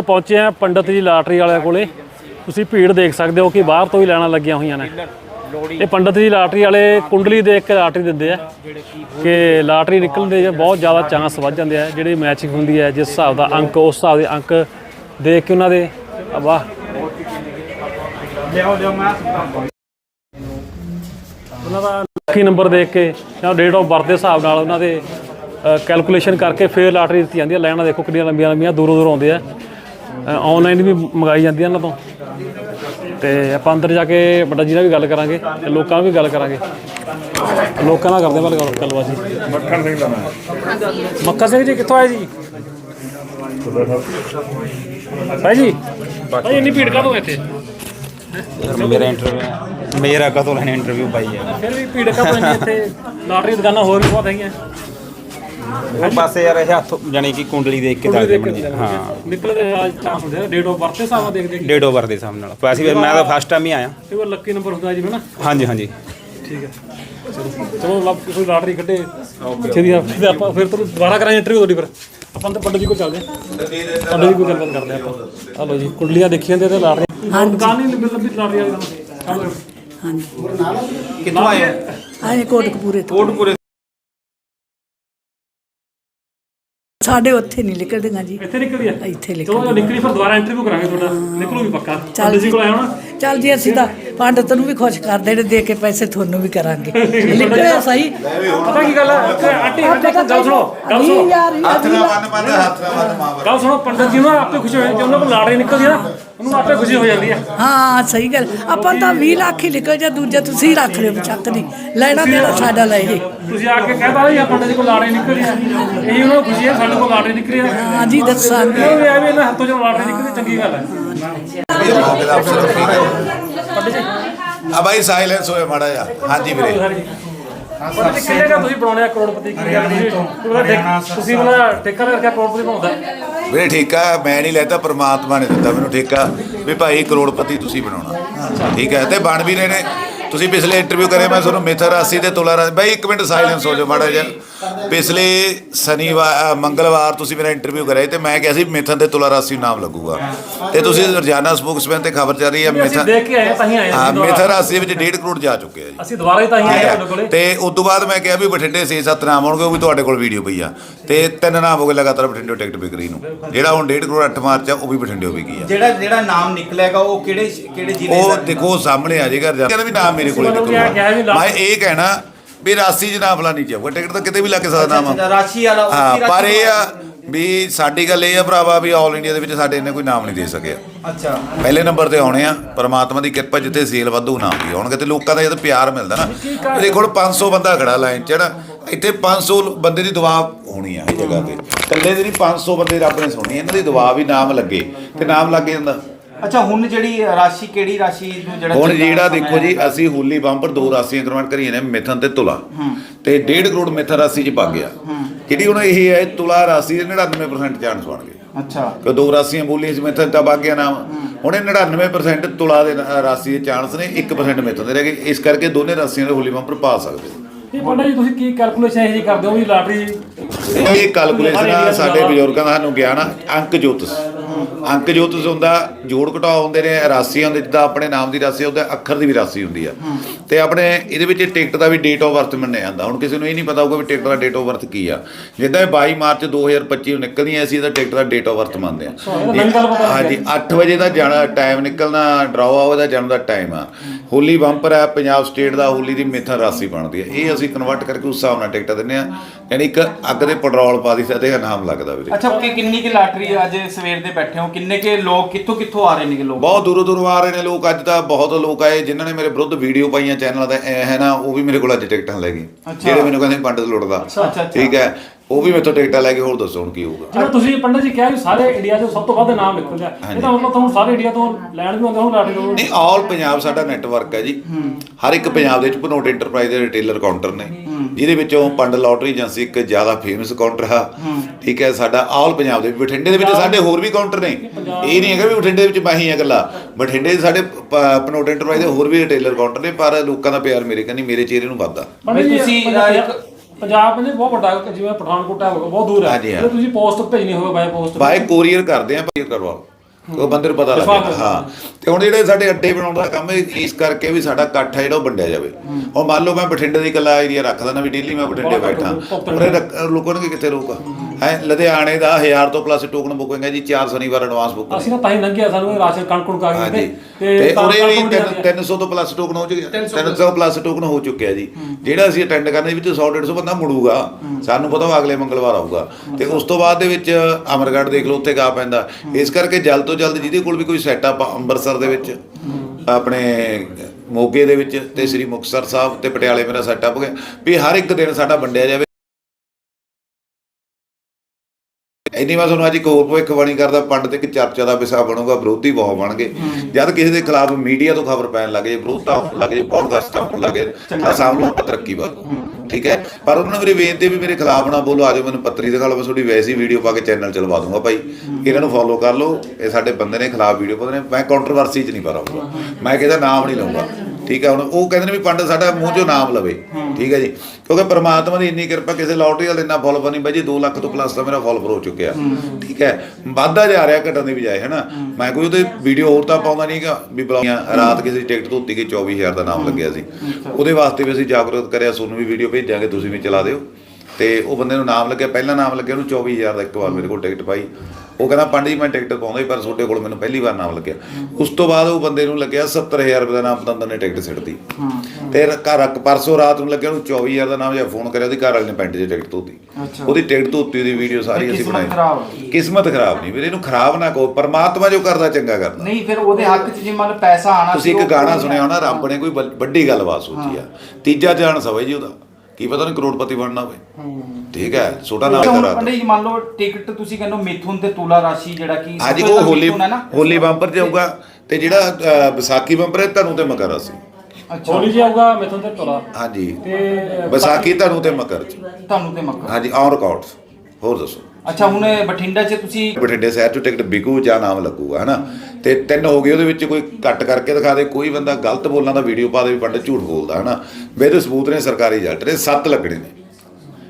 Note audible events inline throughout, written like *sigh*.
ਪਹੁੰਚੇ ਆ ਪੰਡਤ ਜੀ ਲਾਟਰੀ ਵਾਲਿਆਂ ਕੋਲੇ। ਤੁਸੀਂ ਭੀੜ ਦੇਖ ਸਕਦੇ ਹੋ ਕਿ ਬਾਹਰ ਤੋਂ ਹੀ ਲੈਣਾ ਲੱਗੀਆਂ ਹੋਈਆਂ ਨੇ। ਇਹ ਪੰਡਤ ਜੀ ਲਾਟਰੀ ਵਾਲੇ ਕੁੰਡਲੀ ਦੇਖ ਕੇ ਲਾਟਰੀ ਦਿੰਦੇ ਆ ਕਿ ਲਾਟਰੀ ਨਿਕਲਣ ਦੇ ਬਹੁਤ ਜ਼ਿਆਦਾ ਚਾਂਸ ਵੱਧ ਜਾਂਦੇ ਆ। ਜਿਹੜੀ ਮੈਚਿੰਗ ਹੁੰਦੀ ਹੈ, ਜਿਸ ਹਿਸਾਬ ਦਾ ਅੰਕ, ਉਸ ਹਿਸਾਬ ਦੇ ਅੰਕ ਦੇਖ ਕੇ ਉਹਨਾਂ ਦੇ। ਆ ਵਾਹ। ਉਹਨਾਂ ਦਾ ਲੱਕੀ ਨੰਬਰ ਦੇਖ ਕੇ ਜਾਂ ਡੇਟ ਆਫ ਬਰਥ ਦੇ ਹਿਸਾਬ ਨਾਲ ਉਹਨਾਂ ਦੇ ਕੈਲਕੂਲੇਸ਼ਨ ਕਰਕੇ ਫੇਰ ਲਾਟਰੀ ਦਿੱਤੀ ਜਾਂਦੀ ਹੈ। ਲਾਈਨਾਂ ਦੇਖੋ ਕਿੰਨੀਆਂ ਲੰਬੀਆਂ ਲੰਬੀਆਂ ਦੂਰੋਂ ਦੂਰੋਂ ਆਉਂਦੇ ਆ। ਆਨਲਾਈਨ ਵੀ ਮੰਗਾਈ ਜਾਂਦੀ ਹੈ ਇਹਨਾਂ ਤੋਂ। ਤੇ ਆਪਾਂ ਅੰਦਰ ਜਾ ਕੇ ਵੱਡਾ ਜੀ ਨਾਲ ਵੀ ਗੱਲ ਕਰਾਂਗੇ ਤੇ ਲੋਕਾਂ ਨਾਲ ਵੀ ਗੱਲ ਕਰਾਂਗੇ। ਲੋਕਾਂ ਨਾਲ ਕਰਦੇ ਹਾਂ ਗੱਲ ਗੱਲਬਾਤ ਜੀ। ਮੱਖਣ ਸਿੰਘ ਦਾ ਨਾਮ। ਮੱਕਾ ਸਿੰਘ ਜੀ ਕਿੱਥੋਂ ਆਏ ਜੀ? ਭਾਈ ਜੀ? ਭਾਈ ਇੰਨੀ ਭੀੜ ਕਾਹਤੋਂ ਇੱਥੇ? ਮੇਰਾ ਇੰਟਰਵਿਊ ਮੇਰਾ ਕਦੋਂ ਲੈਣਾ ਇੰਟਰਵਿਊ ਪਾਈ ਹੈ। ਫਿਰ ਵੀ ਭੀੜ ਕਾਹਤੋਂ ਇੱਥੇ? ਲਾਟਰੀ ਦੁਕਾਨਾਂ ਹੋਰ ਵੀ ਬਹੁਤ ਹੈਗੀਆਂ। ਉਹ ਪਾਸੇ ਯਾਰ ਇਹ ਹੱਥ ਜਾਨੀ ਕਿ ਕੁੰਡਲੀ ਦੇਖ ਕੇ ਦੱਸਦੇ ਬਣ ਜੀ ਹਾਂ। ਨਿਕਲ ਦੇ ਚਾਂਸ ਹੁੰਦੇ ਆ ਡੇਟ ਆਫ ਬਰਥ ਦੇ ਹਿਸਾਬ ਨਾਲ ਦੇਖਦੇ ਕਿ। ਡੇਟ ਓਵਰ ਦੇ ਹਿਸਾਬ ਨਾਲ। ਵੈਸੇ ਵੀ ਮੈਂ ਤਾਂ ਫਸਟ ਟਾਈਮ ਹੀ ਆਇਆ। ਇਹ ਵਾਰ ਲੱਕੀ ਨੰਬਰ ਹੁੰਦਾ ਜੀ ਹਨਾ ਹਾਂਜੀ ਹਾਂਜੀ। ਠੀਕ ਹੈ। ਚਲੋ ਚਲੋ ਲੱਭ ਕੋਈ ਲਾਟਰੀ ਕੱਢੇ। ਪਿੱਛੇ ਦੀ ਫਿਰ ਆਪਾਂ ਫਿਰ ਤੁਹਾਨੂੰ ਦੁਬਾਰਾ ਕਰਾਂਗੇ ਇੰਟਰਵਿਊ ਤੁਹਾਡੀ ਫਿਰ। ਆਪਾਂ ਤਾਂ ਪੰਡਤ ਜੀ ਕੋਲ ਚੱਲਦੇ ਹਾਂ। ਪੰਡਤ ਜੀ ਕੋਲ ਗੱਲਬਾਤ ਕਰਦੇ ਹਾਂ ਆਪਾਂ। ਹਲੋ ਜੀ ਕੁੰਡਲੀਆਂ ਦੇਖੀਆਂ ਤੇ ਲਾਟਰੀ ਹਾਂ ਦੁਕਾਨ ਨਹੀਂ ਲੱਭੀ ਲੱਭੀ ਲਾਟਰੀ ਵਾਲੀ। ਦਾ ਹਾਂਜੀ। ਕਿੱਥੋਂ ਆਏ ਆਏ ਕੋਟਕਪੂਰੇ ਤੋਂ। ਕੋਟਪੁਰੇ ਸਾਡੇ ਉੱਥੇ ਨਹੀਂ ਨਿਕਲਦੀਆਂ ਜੀ। ਇੱਥੇ ਨਿਕਲਦੀ ਆ ਇੱਥੇ ਨਿਕਲ ਚਲੋ ਨਿਕਲੀ ਫਿਰ ਦੁਬਾਰਾ ਇੰਟਰਵਿਊ ਕਰਾਂਗੇ ਤੁਹਾਡਾ। ਨਿਕਲੂਗੀ ਪੱਕਾ। ਚੱਲ ਜੀ ਜੀ। ਕੋਲ ਆਇਆ ਹੋਣਾ ਚੱਲ ਜੀ ਅਸੀਂ ਤਾਂ ਪੰਡਤ ਨੂੰ ਵੀ ਖੁਸ਼ ਕਰ ਦੇਣੇ ਦੇ ਕੇ ਪੈਸੇ ਤੁਹਾਨੂੰ ਵੀ ਕਰਾਂਗੇ। *laughs* ਨਿਕਲਿਆ ਸਹੀ। ਪਤਾ ਕੀ ਗੱਲ ਹੈ ਆਂਟੀ ਆਂਟੀ ਗੱਲ ਸੁਣੋ ਗੱਲ ਸੁਣੋ। ਵੀਹ ਹਜ਼ਾਰ। ਬੰਨ ਬੰਨ ਹੱਥ ਨਾਲ ਬੰਨ ਮਾਵਾ ਗੱਲ ਸੁਣੋ ਪੰਡਤ ਜੀ ਨੂੰ ਆਪੇ ਖੁਸ਼ੀ ਹੋ ਜਾਂਦੀ ਹੈ ਉਹਨਾਂ ਕੋਲ ਲਾਟਰੀ ਨਿਕਲਦੀ ਆ ਨਾ ਉਹਨੂੰ ਆਪੇ ਖੁਸ਼ੀ ਹੋ ਜਾਂਦੀ ਹੈ ਹਾਂ ਸਹੀ ਗੱਲ। ਆਪਾਂ ਤਾਂ 20 ਲੱਖ ਹੀ ਨਿਕਲ ਜਾ ਦੂਜਾ ਤੁਸੀਂ ਰੱਖ ਲਿਓ ਚੱਕ ਨਹੀਂ ਲੈਣਾ ਦੇਣਾ ਸਾਡਾ ਲੈ ਜੇ ਤੁਸੀਂ ਆ ਕੇ ਕਹਿਤਾ ਜੀ ਪੰਡਤ ਜੀ ਕੋਲ ਲਾਟਰੀ ਨਿਕਲੀ ਆ। ਇਹੀ ਉਹਨਾਂ ਨੂੰ ਖੁਸ਼ੀ ਹੈ ਸਾਡੇ ਕੋਲ ਲਾਟਰੀ ਨਿਕਲੀ ਆ। ਹਾਂ ਜੀ ਦੱਸਾਂਗੇ। ਵੀ ਐਵੇਂ ਨਾ ਹੱਥੋਂ ਜਦੋਂ ਲਾਟਰੀ ਨਿਕਲਦੀ ਚੰਗੀ ਗੱਲ ਹੈ ਇਹ ਦਾ ਅਫਸਰ ਠੀਕ ਹੈ ਆ ਬਾਈ ਸਾਇਲੈਂਸ ਹੋਏ ਮਾੜਾ ਜਿਹਾ। ਹਾਂਜੀ ਵੀਰੇ। ਪੰਡਤ ਜੀ ਕਿਹਨੇ ਤੁਸੀਂ ਬਣਾਉਣੇ ਆ ਕਰੋੜਪਤੀ ਕੀ ਗੱਲ ਤੁਸੀਂ ਉਹਦਾ ਠੇਕ- ਤੁਸੀਂ ਉਹਦਾ ਠੇਕਾ ਲੈ ਰੱਖਿਆ ਕਰੋੜਪਤੀ ਬਣਾਉਂਦਾ। ਵੀਰੇ ਠੇਕਾ ਮੈਂ ਨਹੀਂ ਲੈਤਾ ਪ੍ਰਮਾਤਮਾ ਨੇ ਦਿੱਤਾ। ਮੈਨੂੰ ਠੇਕਾ ਵੀ ਭਾਈ ਕਰੋੜਪਤੀ ਤੁਸੀਂ ਬਣਾਉਣਾ। ਠੀਕ ਹੈ ਤੇ ਬਣ ਵੀ ਰਹੇ ਨੇ। ਤੁਸੀਂ ਪਿਛਲੇ ਇੰਟਰਵਿਊ ਕਰੇ ਮੈਂ ਤੁਹਾਨੂੰ ਮਿਥਰ ਰਾਸੀ ਤੇ ਤੁਲਾ ਰਾਸੀ ਬਾਈ ਇੱਕ ਮਿੰਟ ਸਾਇਲੈਂਸ ਹੋ ਜਾਓ ਮਾੜਾ ਜਿਹਾ। ਪਿਛਲੇ ਸ਼ਨੀਵਾਰ ਮੰਗਲਵਾਰ ਤੁਸੀਂ ਮੇਰਾ ਇੰਟਰਵਿਊ ਕਰਿਆ ਸੀ ਤੇ ਮੈਂ ਕਿਹਾ ਸੀ ਮਿਥਨ ਤੇ ਤੁਲਾ ਰਾਸੀ ਨਾਮ ਲੱਗੂਗਾ। ਤੇ ਤੁਸੀਂ ਰੋਜ਼ਾਨਾ ਸਪੋਕਸਮੈਨ ਤੇ ਖਬਰ ਚੱਲ ਰਹੀ ਹੈ ਅਸੀਂ ਮਿਥਨ ਦੇਖ ਕੇ ਆਏ ਤਾਂ ਹੀ ਆਏ ਹਾਂ। ਮਿਥਨ ਰਾਸੀ ਵਿੱਚ 1.5 ਕਰੋੜ ਜਾ ਚੁੱਕੇ ਆ ਜੀ। ਅਸੀਂ ਦੁਬਾਰਾ ਹੀ ਤਾਂ ਹੀ ਆਏ ਤੁਹਾਡੇ ਕੋਲੇ। ਤੇ ਉਸ ਤੋਂ ਬਾਅਦ ਮੈਂ ਕਿਹਾ ਵੀ ਬਠਿੰਡੇ 6-7 ਨਾਮ ਆਉਣਗੇ ਉਹ ਵੀ ਤੁਹਾਡੇ ਕੋਲ ਵੀਡੀਓ ਪਈ ਆ। ਤੇ ਤਿੰਨ ਨਾਮ ਹੋ ਗਏ ਲਗਾਤਾਰ ਬਠਿੰਡੇ ਟਿਕਟ ਵਿਕਰੀ ਨੂੰ। ਜਿਹੜਾ ਹੁਣ 1.5 ਕਰੋੜ 8 ਮਾਰਚ ਆ ਉਹ ਵੀ ਬਠਿੰਡੇ ਵਿਕੀ ਆ। ਜਿਹੜਾ ਜਿਹੜਾ ਨਾਮ ਨਿਕਲੇਗਾ ਉਹ ਕਿਹੜੇ ਕਿਹੜੇ ਜ਼ਿਲ੍ਹੇ ਉਹ ਦਾ ਦੇਖੋ ਸਾਹਮਣੇ ਆ ਜਾਏਗਾ। ਕਹਿੰਦਾ ਵੀ ਨਾਮ ਮੇਰੇ ਕੋਲੇ ਨਿਕਲੂਗਾ ਮੈਂ ਇਹ ਕਹਿਣਾ ਵੀ ਰਾਸੀ ਨਾਮ ਫਲਾਣੀ ਚਾਹੂਗਾ ਟਿਕਟ ਤਾਂ ਕਿਤੇ ਵੀ ਲੱਗ ਸਕਦਾ ਨਾਮ। ਰਾਸ਼ੀ ਵਾਲਾ ਹਾਂ ਪਰ ਇਹ ਆ ਵੀ ਸਾਡੀ ਗੱਲ ਇਹ ਆ ਭਰਾਵਾ ਵੀ ਆਲ ਇੰਡੀਆ ਦੇ ਵਿੱਚ ਸਾਡੇ ਇਹਨੇ ਕੋਈ ਨਾਮ ਨਹੀਂ ਦੇ ਸਕਿਆ। ਅੱਛਾ। ਪਹਿਲੇ ਨੰਬਰ ਤੇ ਆਉਣੇ ਆ ਪਰਮਾਤਮਾ ਦੀ ਕਿਰਪਾ ਜਿੱਥੇ ਸੇਲ ਵਾਧੂ ਨਾਮ ਵੀ ਆਉਣਗੇ ਤੇ ਲੋਕਾਂ ਦਾ ਜਦ ਪਿਆਰ ਮਿਲਦਾ ਨਾ। ਇਹਦੇ ਕੋਲ 500 ਬੰਦਾ ਖੜਾ ਲਾਈਨ ਚ ਨਾ ਇੱਥੇ 500 ਬੰਦੇ ਦੀ ਦੁਆ ਹੋਣੀ ਆ ਇਹ ਜਗ੍ਹਾ ਤੇ। ਇਕੱਲੇ ਦੀ ਨਹੀਂ 500 ਬੰਦੇ ਰੱਬ ਨੇ ਸੁਣੀ ਇਹਨਾਂ ਦੀ ਦੁਆ ਵੀ ਨਾਮ ਲੱਗੇ। ਤੇ ਨਾਮ ਲੱਗ ਜਾਂਦਾ। ਅੱਛਾ ਹੁਣ ਜਿਹੜੀ ਰਾਸ਼ੀ ਕਿਹੜੀ ਰਾਸ਼ੀ ਨੂੰ ਜਿਹੜਾ ਹੁਣ ਜਿਹੜਾ ਦੇਖੋ ਜੀ? ਅਸੀਂ ਹੋਲੀ ਬੰਪਰ ਦੋ ਰਾਸੀਆਂ ਕਨਵਰਟ ਕਰੀਆਂ ਨੇ ਮਿਥਨ ਤੇ ਤੁਲਾ। ਤੇ 1.5 ਕਰੋੜ ਮਿਥਨ ਰਾਸੀ ਚ ਪਾ ਗਿਆ। ਜਿਹੜੀ ਹੁਣ ਇਹ ਹੈ ਤੁਲਾ ਰਾਸੀ ਦੇ 99% ਚਾਂਸ ਬਣ ਗਏ। ਅੱਛਾ। ਕਿ ਦੋ ਰਾਸੀਆਂ ਬੋਲੀਆਂ ਸੀ ਮਿਥਨ ਤਾਂ ਵਗ ਗਿਆ ਨਾਮ। ਹੁਣ ਇਹ 99% ਤੁਲਾ ਦੇ ਰਾਸੀ ਦੇ ਚਾਂਸ ਨੇ 1% ਮਿਥਨ ਦੇ ਰਹਿ ਗਏ। ਇਸ ਕਰਕੇ ਦੋਨੇ ਰਾਸੀਆਂ ਦੇ ਹੋਲੀ ਬੰਪਰ ਪਾ ਸਕਦੇ ਹੋ। ਇਹ ਪੰਡਤ ਜੀ ਤੁਸੀਂ ਕੀ ਕੈਲਕੂਲੇਸ਼ਨ ਇਹ ਜੀ ਕਰਦੇ ਹੋ? ਵੀ ਲਾਟਰੀ। ਇਹ ਕੈਲਕੂਲੇਸ਼ਨ ਸਾਡੇ ਬਜ਼ੁਰਗਾਂ ਦਾ ਸਾਨੂੰ ਗਿਆਨ ਆ ਅੰਕ ਜੋਤਿਸ਼। ਅੰਕ ਜੋਤਿਸ਼ ਹੁੰਦਾ ਜੋੜ ਘਟਾਓ ਹੁੰਦੇ ਨੇ ਰਾਸੀ ਹੁੰਦੇ ਜਿੱਦਾਂ ਆਪਣੇ ਨਾਮ ਦੀ ਰਾਸੀ ਹੁੰਦਾ ਅੱਖਰ ਦੀ ਵੀ ਰਾਸੀ ਹੁੰਦੀ ਆ। ਤੇ ਆਪਣੇ ਇਹਦੇ ਵਿੱਚ ਟਿਕਟ ਦਾ ਵੀ ਡੇਟ ਆਫ ਬਰਥ ਮੰਨਿਆ ਜਾਂਦਾ। ਹੁਣ ਕਿਸੇ ਨੂੰ ਇਹ ਨਹੀਂ ਪਤਾ ਹੋਊਗਾ ਵੀ ਟਿਕਟ ਦਾ ਡੇਟ ਆਫ ਬਰਥ ਕੀ ਆ। ਜਿੱਦਾਂ ਇਹ 22 ਮਾਰਚ 2025 ਨੂੰ ਨਿਕਲਦੀਆਂ ਅਸੀਂ ਇਹਦਾ ਟਿਕਟ ਦਾ ਡੇਟ ਆਫ ਬਰਥ ਮੰਨਦੇ ਆ। ਹਾਂਜੀ 8 ਵਜੇ ਦਾ ਜਾਣਾ ਟਾਈਮ ਨਿਕਲਣਾ ਡਰਾਅ ਆ ਉਹਦਾ ਜਨਮ ਦਾ ਟਾਈਮ ਆ। ਹੋਲੀ ਬੰਪਰ ਹੈ ਪੰਜਾਬ ਸਟੇਟ ਦਾ ਹੋਲੀ ਦੀ ਮਿਥਨ ਰਾਸੀ ਬਣਦੀ ਹੈ ਇਹ ਅਸੀਂ ਕਨਵਰਟ ਕਰਕੇ ਉਸ ਹਿਸਾਬ ਨਾਲ ਟਿਕਟਾਂ ਦਿੰਦੇ ਆ। ਯਾਨੀ ਇੱਕ ਅੱਗ ਦੇ ਪੈਟਰੋਲ ਪਾ ਦੀ ਤੇ ਨਾਮ ਲੱਗਦਾ ਵੀਰੇ। ਅੱਛਾ ਕਿ ਕਿੰਨੀ ਕਿ ਲਾਟਰੀ ਅੱਜ ਸਵੇਰ ਦੇ ਬੈਠੇ ਹੋ? ਕਿੰਨੇ ਕੇ ਲੋਕ ਕਿੱਥੋਂ ਕਿੱਥੋਂ ਆ ਰਹੇ ਨੇ ਲੋਕ? ਬਹੁਤ ਦੂਰੋਂ ਦੂਰੋਂ ਆ ਰਹੇ ਨੇ ਲੋਕ। ਅੱਜ ਤਾਂ ਬਹੁਤ ਲੋਕ ਆਏ ਜਿਨ੍ਹਾਂ ਨੇ ਮੇਰੇ ਵਿਰੁੱਧ ਵੀਡੀਓ ਪਾਈਆਂ ਚੈਨਲਾਂ ਤੇ। ਐ ਹੈ ਨਾ ਉਹ ਵੀ ਮੇਰੇ ਕੋਲ ਅੱਜ ਟਿਕਟਾਂ ਲੈ ਗਏ। ਜਿਹੜੇ ਮੈਨੂੰ ਕਹਿੰਦੇ ਪੰਡਤ ਲੁੱਟਦਾ। ਅੱਛਾ। ਠੀਕ ਹੈ? ਉਹ ਵੀ ਮੇਥੋਂ ਟਿਕਟਾਂ ਲੈ ਕੇ ਹੋਰ ਦੱਸੋ ਹੁਣ ਕੀ ਹੋਊਗਾ। ਜਿਵੇਂ ਤੁਸੀਂ ਪੰਡਤ ਜੀ ਕਿਹਾ ਵੀ ਸਾਰੇ ਇੰਡੀਆ 'ਚ ਸਭ ਤੋਂ ਵੱਧ ਨਾਮ ਨਿਕਲ ਗਿਆ ਇਹਦਾ ਮਤਲਬ ਤੁਹਾਨੂੰ ਸਾਰੇ ਇੰਡੀਆ ਤੋਂ ਲੈਣ ਵੀ ਆਉਂਦੇ ਹੋ ਲਾਟਰੀ ਤੋਂ ਨਹੀਂ ਆਲ ਪੰਜਾਬ ਸਾਡਾ ਨੈਟਵਰਕ ਹੈ ਜੀ। ਹਰ ਇੱਕ ਪੰਜਾਬ ਦੇ ਵਿੱਚ ਭਨੋਟ ਇੰਟਰਪ੍ਰਾਈਜ਼ ਦੇ ਰਿਟੇਲਰ ਕਾਊਂਟਰ ਨੇ। ਜਿਹਦੇ ਵਿੱਚੋਂ ਪੰਡ ਲਾਟਰੀ ਏਜੰਸੀ ਇੱਕ ਜ਼ਿਆਦਾ ਫੇਮਸ ਕਾਊਂਟਰ ਆ। ਠੀਕ ਹੈ ਸਾਡਾ ਆਲ ਪੰਜਾਬ ਦੇ। ਬਠਿੰਡੇ ਦੇ ਵਿੱਚ ਸਾਡੇ ਹੋਰ ਵੀ ਕਾਊਂਟਰ ਨੇ। ਇਹ ਨਹੀਂ ਹੈਗਾ ਵੀ ਬਠਿੰਡੇ ਦੇ ਵਿੱਚ ਮੈਂ ਹੀ ਹਾਂ ਇਕੱਲਾ। ਬਠਿੰਡੇ ਦੇ ਸਾਡੇ ਪ- ਭਨੋਟ ਇੰਟਰਪ੍ਰਾਈਜ਼ ਦੇ ਹੋਰ ਵੀ ਰਿਟੇਲਰ ਕਾਊਂਟਰ ਨੇ ਪਰ ਲੋਕਾਂ ਦਾ ਪਿਆਰ ਮੇਰੇ ਕੰਨੀ ਮੇਰੇ ਚਿਹਰੇ ਨੂੰ ਵੱਧਦਾ। ਤੁਸੀਂ ਇੱਕ ਪੰਜਾਬ ਨੇ ਬਹੁਤ ਵੱਡਾ ਜਿਵੇਂ ਪਠਾਨਕੋਟ ਹੈ ਬਹੁਤ ਦੂਰ ਹੈ। ਤੁਸੀਂ ਪੋਸਟ ਭੇਜਣੀ ਹੋਵੇ ਬਾਈ ਪੋਸਟ ਬਾਈ ਕੋਰੀਅਰ ਕਰਦੇ ਆ ਭਾਈ ਕਰਵਾਓ। ਉਹ ਬੰਦੇ ਨੂੰ ਪਤਾ ਲੱਗ ਜਾਂਦਾ ਹਾਂ। ਤੇ ਹੁਣ ਜਿਹੜੇ ਸਾਡੇ ਅੱਡੇ ਬਣਾਉਣ ਦਾ ਕੰਮ ਹੈ ਇਸ ਕਰਕੇ ਵੀ ਸਾਡਾ ਇਕੱਠ ਹੈ ਜਿਹੜਾ ਉਹ ਵੰਡਿਆ ਜਾਵੇ। ਹੁਣ ਮੰਨ ਲਓ ਮੈਂ ਬਠਿੰਡੇ ਦੀ ਇਕੱਲਾ ਏਰੀਆ ਰੱਖਦਾ ਨਾ ਵੀ ਡੇਲੀ ਮੈਂ ਬਠਿੰਡੇ ਬੈਠਾ। ਉਹਨੇ ਰੁਕਣਗੇ ਕਿੱਥੇ ਰੁਕ? ਹੈ ਲੁਧਿਆਣੇ ਦਾ 1000 ਤੋਂ ਪਲੱਸ ਟੋਕਨ ਬੁਕਿੰਗ ਹੈ ਜੀ 4 ਸ਼ਨੀਵਾਰ ਐਡਵਾਂਸ ਬੁੱਕ ਅਸੀਂ ਤਾਂ ਹੀ ਲੰਘਿਆ ਸਾਨੂੰ ਇਹ ਰਾਸ਼ਨ ਕਣਕ ਕੁਣਕ ਆ ਗਈ ਤੇ ਤੇ ਤਾਂ ਉਹਦੇ ਵੀ ਮੰਡੀ ਆਉਂਦੀ ਹੈ। 300 ਤੋਂ ਪਲੱਸ ਟੋਕਨ ਹੋ ਚੁੱਕਿਆ 300 ਪਲੱਸ ਟੋਕਨ ਹੋ ਚੁੱਕਿਆ ਜੀ। ਜਿਹੜਾ ਅਸੀਂ ਅਟੈਂਡ ਕਰਨੇ ਵਿੱਚ 100 150 ਬੰਦਾ ਮੁੜੂਗਾ। ਸਾਨੂੰ ਪਤਾ ਉਹ ਅਗਲੇ ਮੰਗਲਵਾਰ ਆਊਗਾ। ਤੇ ਉਸ ਤੋਂ ਬਾਅਦ ਦੇ ਵਿੱਚ ਅਮਰਗੜ੍ਹ ਦੇਖ ਲਓ ਉੱਥੇ ਗਾ ਪੈਂਦਾ। ਇਸ ਕਰਕੇ ਜਲਦ ਤੋਂ ਜਲਦ ਜਿਹਦੇ ਕੋਲ ਵੀ ਕੋਈ ਸੈਟਅਪ ਅੰਮ੍ਰਿਤਸਰ ਦੇ ਵਿੱਚ ਆਪਣੇ ਮੋਗੇ ਦੇ ਵਿੱਚ ਤੇ ਸ੍ਰੀ ਮੁਕਤਸਰ ਸਾਹਿਬ ਤੇ ਪਟਿਆਲੇ ਮੇਰਾ ਸੈਟਅਪ ਹੋ ਗਿਆ। ਵੀ ਹਰ ਇੱਕ ਦਿਨ ਸਾਡਾ ਵੰਡਿਆ ਜਾਵੇ। ਇੰਨੀ ਵਾਰ ਤੁਹਾਨੂੰ ਅੱਜ ਇੱਕ ਹੋਰ ਭਵਿੱਖਬਾਣੀ ਕਰਦਾ ਪੰਡਤ ਇੱਕ ਚਰਚਾ ਦਾ ਵਿਸ਼ਾ ਬਣੂਗਾ ਵਿਰੋਧੀ ਬਹੁਤ ਬਣਗੇ ਜਦ ਕਿਸੇ ਦੇ ਖਿਲਾਫ ਮੀਡੀਆ ਤੋਂ ਖਬਰ ਪੈਣ ਲੱਗੇ ਵਿਰੋਧਤਾ ਹੋਣ ਲੱਗੇ ਪੋਡਕਾਸਟ ਹੋਣ ਲੱਗੇ ਤਾਂ ਸਾਹਮਣੇ ਤਰੱਕੀ ਬਾਤ ਠੀਕ ਹੈ? ਪਰ ਉਹਨਾਂ ਨੇ ਮੇਰੀ ਬੇਨਤੀ ਵੀ ਮੇਰੇ ਖਿਲਾਫ ਨਾ ਬੋਲੋ ਆਜੋ ਮੈਨੂੰ ਪੱਤਰੀ ਦਿਖਾ ਲਓ ਮੈਂ ਤੁਹਾਡੀ ਵੈਸੀ ਵੀਡੀਓ ਪਾ ਕੇ ਚੈਨਲ ਚਲਵਾ ਦੂੰਗਾ ਭਾਈ। ਇਹਨਾਂ ਨੂੰ ਫੋਲੋ ਕਰ ਲਓ ਇਹ ਸਾਡੇ ਬੰਦੇ ਨੇ ਖਿਲਾਫ ਵੀਡੀਓ ਪਾਉਂਦੇ ਨੇ ਮੈਂ ਕੰਟਰੋਵਰਸੀ 'ਚ ਨਹੀਂ ਪਾ ਰਹਾ ਮੈਂ ਕਿਹਦਾ ਨਾਮ ਨਹੀਂ ਲਊਂਗਾ। ਠੀਕ ਹੈ ਹੁਣ ਉਹ ਕਹਿੰਦੇ ਨੇ ਵੀ ਪੰਡਤ ਸਾਡਾ ਮੂੰਹ 'ਚੋਂ ਨਾਮ ਲਵੇ। ਠੀਕ ਹੈ ਜੀ। ਕਿਉਂਕਿ ਪ੍ਰਮਾਤਮਾ ਦੀ ਇੰਨੀ ਕਿਰਪਾ ਕਿਸੇ ਲੋਟਰੀ ਵਾਲੇ ਇੰਨਾ ਫੋਲੋਵਰ ਨਹੀਂ ਬਾਈ ਜੀ 2 ਲੱਖ ਤੋਂ ਪਲੱਸ ਤਾਂ ਮੇਰਾ ਫੋਲੋਵਰ ਹੋ ਚੁੱਕਿਆ। ਠੀਕ ਹੈ। ਵਾਧਾ ਜਾ ਰਿਹਾ ਘਟਣ ਦੀ ਬਜਾਏ ਹੈਨਾ? ਮੈਂ ਕੋਈ ਉਹਦੇ ਵੀਡੀਓ ਹੋਰ ਤਾਂ ਪਾਉਂਦਾ ਨਹੀਂਗਾ ਵੀ ਬੁਲਾਈਆਂ ਰਾਤ ਕਿਸੇ ਦੀ ਟਿਕਟ ਧੋਤੀ ਗਈ 24000 ਦਾ ਨਾਮ ਲੱਗਿਆ ਸੀ। ਉਹਦੇ ਵਾਸਤੇ ਵੀ ਅਸੀਂ ਜਾਗਰੂਕ ਕਰਿਆ ਤੁਹਾਨੂੰ ਵੀ ਵੀਡੀਓ ਭੇਜਾਂਗੇ ਤੁਸੀਂ ਵੀ ਚਲਾ ਦਿਓ। ਤੇ ਉਹ ਬੰਦੇ ਨੂੰ ਨਾਮ ਲੱਗਿਆ ਪਹਿਲਾ ਨਾਮ ਲੱਗਿਆ ਉਹਨੂੰ 24000 ਦਾ ਇੱਕ ਵਾਰ ਮੇਰੇ ਕੋਲ ਟਿਕਟ ਪਾਈ। ਉਹ ਕਹਿੰਦਾ ਪੰਡਿਤ ਜੀ ਮੈਂ ਟਿਕਟ ਪਾਉਂਦਾ ਹੀ ਪਰ ਤੁਹਾਡੇ ਕੋਲ ਮੈਨੂੰ ਪਹਿਲੀ ਵਾਰ ਨਾਮ ਲੱਗਿਆ। ਉਸ ਤੋਂ ਬਾਅਦ ਉਹ ਬੰਦੇ ਨੂੰ ਲੱਗਿਆ 70000 ਰੁਪਏ ਦਾ ਨਾਮ ਪਤੰਦਰ ਨੇ ਟਿਕਟ ਸਿੱਟਦੀ ਤੇ ਘਰ ਪਰਸੋਂ ਰਾਤ ਨੂੰ ਲੱਗਿਆ ਉਹਨੂੰ 24000 ਦਾ ਨਾਮ ਜਾਂ ਫੋਨ ਕਰਿਆ ਉਹਦੀ ਘਰ ਵਾਲੇ ਨੇ ਪੈਂਟ 'ਚ ਟਿਕਟ ਧੋਤੀ। ਉਹਦੀ ਟਿਕਟ ਧੋਤੀ ਦੀ ਵੀਡੀਓ ਸਾਰੀ ਅਸੀਂ ਬਣਾਈ। ਕਿਸਮਤ ਖਰਾਬ ਨਹੀਂ ਵੀਰੇ ਇਹਨੂੰ ਖਰਾਬ ਨਾ ਕਹੋ ਪਰਮਾਤਮਾ ਜੋ ਕਰਦਾ ਚੰਗਾ ਕਰਦਾ। ਨਹੀਂ ਫਿਰ ਉਹਦੇ ਹੱਕ 'ਚ ਜੇ ਮੰਨ ਪੈਸਾ ਆਣਾ ਤੁਸੀਂ ਇੱਕ ਗਾਣਾ ਸੁਣਿਆ ਹੋਣਾ ਰੱਬ ਨੇ ਕੋਈ ਵੱਡੀ ਗੱਲਬਾਤ ਸੋਚੀ ਆ। ਤੀਜਾ ਜਾਣ ਜੀ ਉਹਦਾ। ਕੀ ਪਤਾ ਨਹੀਂ ਕਰੋੜਪਤੀ ਬਣਨਾ ਹੋਵੇ। ਠੀਕ ਹੈ ਛੋਟਾ ਨਾਮ ਕਰਾ ਪੰਡਿਤ ਜੀ ਮੰਨ ਲਓ ਟਿਕਟ ਤੁਸੀਂ ਕਹਿੰਦੇ ਮਿਥੁਨ ਤੇ ਤੁਲਾ ਰਾਸ਼ੀ ਜਿਹੜਾ ਕਿ ਹਾਂਜੀ ਸਭ ਉਹ ਹੋਲੀ ਮਿਥੁਨ ਹੈ ਨਾ। ਹੋਲੀ ਬੰਪਰ ਤੇ ਆਊਗਾ ਤੇ ਜਿਹੜਾ ਵਿਸਾਖੀ ਬੰਪਰ ਹੈ ਧਨੂੰ ਤੇ ਮਕਰ ਅਸੀਂ ਅੱਛਾ। ਹੋਲੀ ਜੀ ਆਊਗਾ ਮਿਥੁਨ ਤੇ ਤੋਲਾ। ਹਾਂਜੀ। ਤੇ ਵਿਸਾਖੀ ਧਨੂੰ ਤੇ ਮਕਰ ਤੁਹਾਨੂੰ ਤੇ ਮੱਕਾ ਹਾਂਜੀ ਔਨ ਰਿਕਾਰਡਸ। ਹੋਰ ਦੱਸੋ। ਅੱਛਾ, ਹੁਣ ਬਠਿੰਡਾ 'ਚ ਤੁਸੀਂ ਬਠਿੰਡੇ ਸ਼ਹਿਰ ਚੋਂ ਟਿਕਟ ਵਿਕੂ ਜਾਂ ਨਾਮ ਲੱਗੂਗਾ, ਹਨਾ? ਤੇ ਤਿੰਨ ਹੋ ਗਏ, ਉਹਦੇ ਵਿੱਚ ਕੋਈ ਕੱਟ ਕਰਕੇ ਦਿਖਾ ਦੇ, ਕੋਈ ਬੰਦਾ ਗਲਤ ਬੋਲਾਂ ਦਾ ਵੀਡੀਓ ਪਾ ਦੇ ਵੀ ਪੰਡਤ ਝੂਠ ਬੋਲਦਾ, ਹਨਾ? ਮੇਰੇ ਸਬੂਤ ਨੇ, ਸਰਕਾਰੀ ਏਜੰਟ ਨੇ, ਸੱਤ ਲੱਗਣੇ ਨੇ।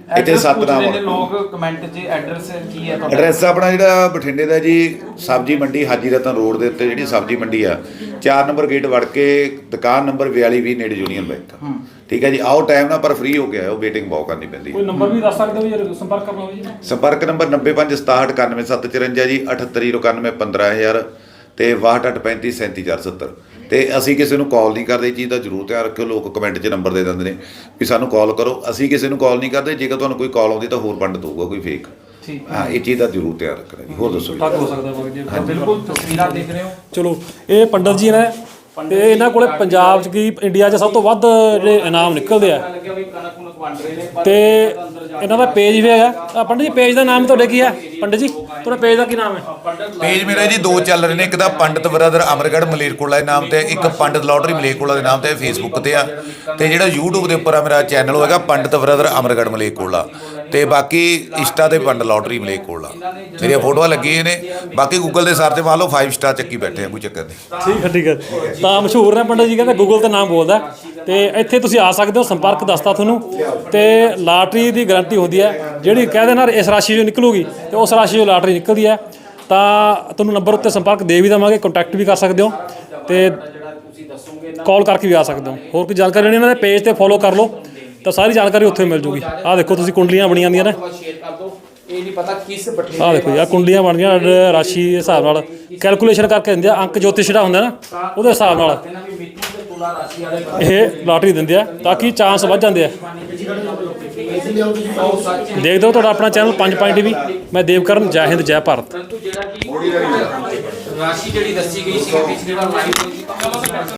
ਇੱਥੇ address ਸੱਤ ਪੁੱਛ ਨਾਮ ਰਹੇ ਨੇ। ਲੋਕ ਕਮੈਂਟ 'ਚ ਐਡਰੈਸ ਕੀ ਹੈ ਤੁਹਾਡਾ? ਐਡਰੈਸ ਆਪਣਾ ਜਿਹੜਾ ਬਠਿੰਡੇ ਦਾ ਜੀ ਸਬਜ਼ੀ ਮੰਡੀ ਹਾਜੀ ਰਤਨ ਰੋਡ ਦੇ ਉੱਤੇ ਜਿਹੜੀ ਸਬਜ਼ੀ ਮੰਡੀ ਆ 4 ਨੰਬਰ ਗੇਟ ਵੜ ਕੇ ਦੁਕਾਨ ਨੰਬਰ 4220 ਨੇੜੇ ਯੂਨੀਅਨ ਬੈਂਕ ਠੀਕ ਹੈ ਜੀ ਆਓ ਟਾਈਮ ਨਾਲ ਪਰ ਫ੍ਰੀ ਹੋ ਗਿਆ ਉਹ ਵੇਟਿੰਗ ਬਹੁਤ ਕਰਨੀ ਪੈਂਦੀ ਕੋਈ ਨੰਬਰ ਵੀ ਦੱਸ ਸਕਦੇ ਹੋ ਜੇ ਸੰਪਰਕ ਕਰਨਾ ਹੋਵੇ ਜੀ। ਸੰਪਰਕ ਨੰਬਰ 9567919754 ਜੀ 7809151000 ਤੇ 6285373470 ਤੇ ਅਸੀਂ ਕਿਸੇ ਨੂੰ ਕਾਲ ਨਹੀਂ ਕਰਦੇ ਇਹ ਚੀਜ਼ ਦਾ ਜ਼ਰੂਰ ਧਿਆਨ ਰੱਖਿਓ ਲੋਕ ਕਮੈਂਟ 'ਚ ਨੰਬਰ ਦੇ ਦਿੰਦੇ ਨੇ ਵੀ ਸਾਨੂੰ ਕਾਲ ਕਰੋ। ਅਸੀਂ ਕਿਸੇ ਨੂੰ ਕਾਲ ਨਹੀਂ ਕਰਦੇ ਜੇਕਰ ਤੁਹਾਨੂੰ ਕੋਈ ਕਾਲ ਆਉਂਦੀ ਤਾਂ ਹੋਰ ਪੰਡਤ ਹੋਊਗਾ ਕੋਈ ਫੇਕ ਠੀਕ। ਹਾਂ ਇਹ ਚੀਜ਼ ਦਾ ਜ਼ਰੂਰ ਧਿਆਨ ਰੱਖਣਾ ਜੀ ਹੋਰ ਦੱਸੋ ਜੀ। ਹੋ ਸਕਦਾ ਬਿਲਕੁਲ। ਤਸਵੀਰਾਂ ਦੇਖ ਰਹੇ ਹੋ। ਚਲੋ ਇਹ ਪੰਡਤ ਜੀ ਨੇ ਤੇ ਇਹਨਾਂ ਕੋਲੇ ਪੰਜਾਬ 'ਚ ਕੀ, ਇੰਡੀਆ 'ਚ ਸਭ ਤੋਂ ਵੱਧ ਜਿਹੜੇ ਇਨਾਮ ਨਿਕਲਦੇ ਆ। ਲੱਗਿਆ ਤੇ ਇਹਨਾਂ ਦਾ ਪੇਜ ਵੀ ਹੈਗਾ। ਆ ਪੰਡਤ ਜੀ ਪੇਜ ਦਾ ਨਾਮ ਤੁਹਾਡੇ ਕੀ ਹੈ ਪੰਡਿਤ ਜੀ, ਤੁਹਾਡਾ ਪੇਜ ਦਾ ਕੀ ਨਾਮ ਹੈ? ਪੇਜ ਮੇਰਾ ਜੀ ਦੋ ਚੱਲ ਰਹੇ ਨੇ। ਇੱਕ ਤਾਂ ਪੰਡਤ ਬ੍ਰਦਰ ਅਮਰਗੜ੍ਹ ਮਲੇਰਕੋਟਲਾ ਦੇ ਨਾਮ ਤੇ, ਇੱਕ ਪੰਡਤ ਲਾਟਰੀ ਮਲੇਰਕੋਟਲਾ ਦੇ ਨਾਮ ਤੇ ਫੇਸਬੁੱਕ ਤੇ ਆ। ਤੇ ਜਿਹੜਾ YouTube ਦੇ ਉੱਪਰ ਆ ਮੇਰਾ ਚੈਨਲ ਹੋਏਗਾ ਪੰਡਤ ਬ੍ਰਦਰ ਅਮਰਗੜ੍ਹ ਮਲੇਰਕੋਟਲਾ। ਤੇ ਬਾਕੀ ਇੰਸਟਾ ਤੇ ਪੰਡ ਲਾਟਰੀ ਮਲੇਰਕੋਟਲਾ ਮੇਰੀਆਂ ਫੋਟੋਆਂ ਲੱਗੀਆਂ ਨੇ। ਬਾਕੀ ਗੂਗਲ ਦੇ ਸਰਚ ਮਾਰ ਲਓ 5 ਸਟਾਰ ਚੱਕੀ ਬੈਠੇ ਆ ਕੋਈ ਚੱਕਰ ਨਹੀਂ। ਠੀਕ ਹੈ ਠੀਕ ਹੈ। ਤਾਂ ਮਸ਼ਹੂਰ ਨੇ ਪੰਡਤ ਜੀ ਕਹਿੰਦੇ ਗੂਗਲ ਤੇ ਨਾਮ ਬੋਲਦਾ ਤੇ ਇੱਥੇ ਤੁਸੀਂ ਆ ਸਕਦੇ ਹੋ ਸੰਪਰਕ ਦੱਸਤਾ ਤੁਹਾਨੂੰ। ਤੇ ਲਾਟਰੀ ਦੀ ਗਾਰੰਟੀ ਹੁੰਦੀ ਹੈ। ਜਿਹੜੀ ਕਹਿੰਦੇ ਨਾ ਇਸ ਰਾਸ਼ੀ ਚੋਂ ਨਿਕਲੂਗੀ ਤੇ ਉਸ ਰਾਸ਼ੀ ਚੋਂ ਲਾਟਰੀ ਨਿਕਲਦੀ ਹੈ। ਤਾਂ ਤੁਹਾਨੂੰ ਨੰਬਰ ਉੱਤੇ ਸੰਪਰਕ ਦੇ ਵੀ ਦੇਵਾਂਗੇ ਕੰਟੈਕਟ ਵੀ ਕਰ ਸਕਦੇ ਹੋ। ਤੇ ਕਾਲ ਕਰਕੇ ਵੀ ਆ ਸਕਦੇ ਹੋ। ਹੋਰ ਕੋਈ ਜਾਣਕਾਰੀ ਲੈਣੀ ਇਹਨਾਂ ਦੇ ਪੇਜ ਤੇ ਫੋਲੋ ਕਰ ਲਓ। ਤਾਂ ਸਾਰੀ ਜਾਣਕਾਰੀ ਉੱਥੇ ਮਿਲ ਜੂਗੀ। ਆਹ ਦੇਖੋ ਤੁਸੀਂ ਕੁੰਡਲੀਆਂ ਬਣੀਆਂ ਹੁੰਦੀਆਂ ਨੇ। ਸ਼ੇਅਰ ਕਰ ਦਿਓ। ਇਹ ਨਹੀਂ ਪਤਾ ਕਿਸ ਬਠਿੰਡੇ ਆਹ ਦੇਖੋ ਜੀ ਆਹ ਕੁੰਡਲੀਆਂ ਬਣਦੀਆਂ ਰਾਸ਼ੀ ਦੇ ਹਿਸਾਬ ਨਾਲ ਕੈਲਕੂਲੇਸ਼ਨ ਕਰਕੇ ਦਿੰਦੇ ਆ ਅੰਕ ਜੋਤਿਸ਼ ਜਿਹੜਾ ਹੁੰਦਾ ਨਾ ਉਹਦੇ ਹਿਸਾਬ ਨਾਲ। ਵੀ ਇਹ ਲਾਟਰੀ ਦਿੰਦੇ ਆ ਤਾਂ ਕਿ ਚਾਂਸ ਵੱਧ ਜਾਂਦੇ ਆ। ਦੇਖਦੇ ਹੋ ਤੁਹਾਡਾ ਆਪਣਾ ਚੈਨਲ 5 ਪੁਆਇੰਟ ਟੀਵੀ ਮੈਂ ਦੇਵਕਰਨ ਜੈ ਹਿੰਦ ਜੈ ਭਾਰਤ। ਰਾਸ਼ੀ ਜਿਹੜੀ ਦੱਸੀ ਗਈ ਸੀ ਪਿਛਲੇ ਵਾਰ ਲਾਈਵ